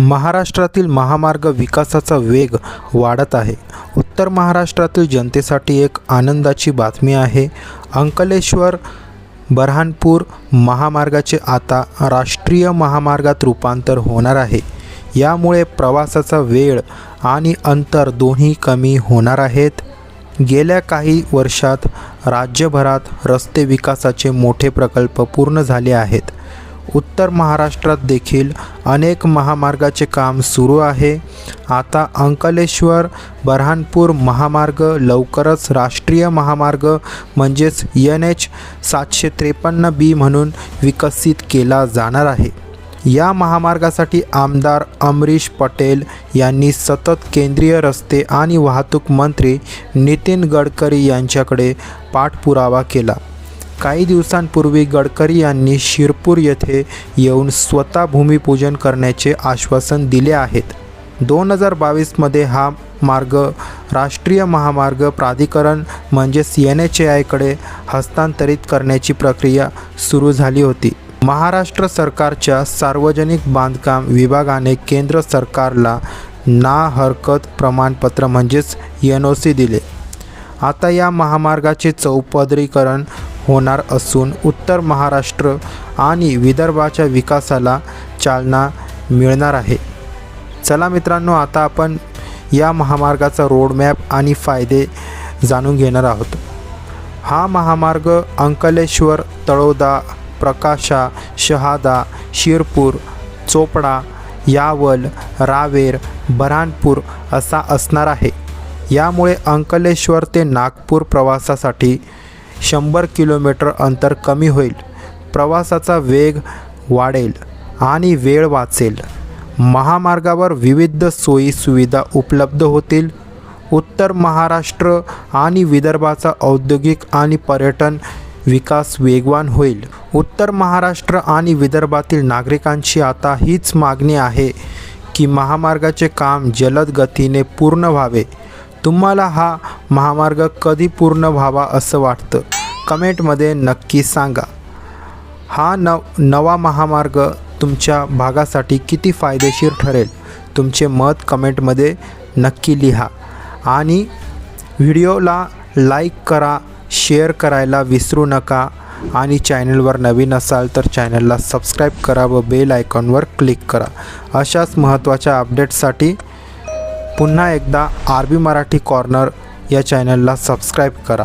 महाराष्ट्रातील महामार्ग विकासाचा वेग वाढत आहे. उत्तर महाराष्ट्रातील जनतेसाठी एक आनंदाची बातमी आहे. अंकलेश्वर बऱ्हाणपूर महामार्गाचे आता राष्ट्रीय महामार्गात रूपांतर होणार आहे. यामुळे प्रवासाचा वेळ आणि अंतर दोन्ही कमी होणार आहेत. गेल्या काही वर्षात राज्यभरात रस्ते विकासाचे मोठे प्रकल्प पूर्ण झाले आहेत. उत्तर महाराष्ट्रात देखील अनेक महामार्गाचे काम सुरू आहे. आता अंकलेश्वर बऱ्हाणपूर महामार्ग लवकरच राष्ट्रीय महामार्ग म्हणजेच एन एच सातशे त्रेपन्न बी म्हणून विकसित केला जाणार आहे. या महामार्गासाठी आमदार अमरीश पटेल यांनी सतत केंद्रीय रस्ते आणि वाहतूक मंत्री नितीन गडकरी यांच्याकडे पाठपुरावा केला. काही दिवसांपूर्वी गडकरी यांनी शिरपूर येथे येऊन स्वतः भूमिपूजन करण्याचे आश्वासन दिले आहेत. दोन हजार बावीसमध्ये हा मार्ग राष्ट्रीय महामार्ग प्राधिकरण म्हणजेच एन एच ए आयकडे हस्तांतरित करण्याची प्रक्रिया सुरू झाली होती. महाराष्ट्र सरकारच्या सार्वजनिक बांधकाम विभागाने केंद्र सरकारला ना हरकत प्रमाणपत्र म्हणजेच एन ओ सी दिले. आता या महामार्गाचे चौपदरीकरण होणार असून उत्तर महाराष्ट्र आणि विदर्भाच्या विकासाला चालना मिळणार आहे. चला मित्रांनो आता आपण या महामार्गाचा रोडमॅप आणि फायदे जाणून घेणार आहोत. हा महामार्ग अंकलेश्वर तळोदा प्रकाशा शहादा शिरपूर चोपडा यावल रावेर बऱ्हाणपूर असा असणार आहे. यामुळे अंकलेश्वर ते नागपूर प्रवासासाठी शंभर किलोमीटर अंतर कमी होईल. प्रवासाचा वेग वाढेल आणि वेळ वाचेल. महामार्गावर विविध सोयी सुविधा उपलब्ध होतील. उत्तर महाराष्ट्र आणि विदर्भाचा औद्योगिक आणि पर्यटन विकास वेगवान होईल. उत्तर महाराष्ट्र आणि विदर्भातील नागरिकांची आता हीच मागणी आहे की महामार्गाचे काम जलद गतीने पूर्ण व्हावे. तुम्हाला हा महामार्ग कधी पूर्ण व्हावा असं वाटतं? कमेंटमध्ये नक्की सांगा. हा नव नवा महामार्ग तुमच्या भागासाठी किती फायदेशीर ठरेल? तुमचे मत कमेंटमध्ये नक्की लिहा. आणि व्हिडिओला लाईक करा शेअर करायला विसरू नका. आणि चॅनलवर नवीन असाल तर चॅनलला सबस्क्राईब करा व बेल आयकॉनवर क्लिक करा. अशाच महत्त्वाच्या अपडेट्ससाठी पुन्हा एकदा आर बी मराठी कॉर्नर या चॅनलला सबस्क्राईब करा.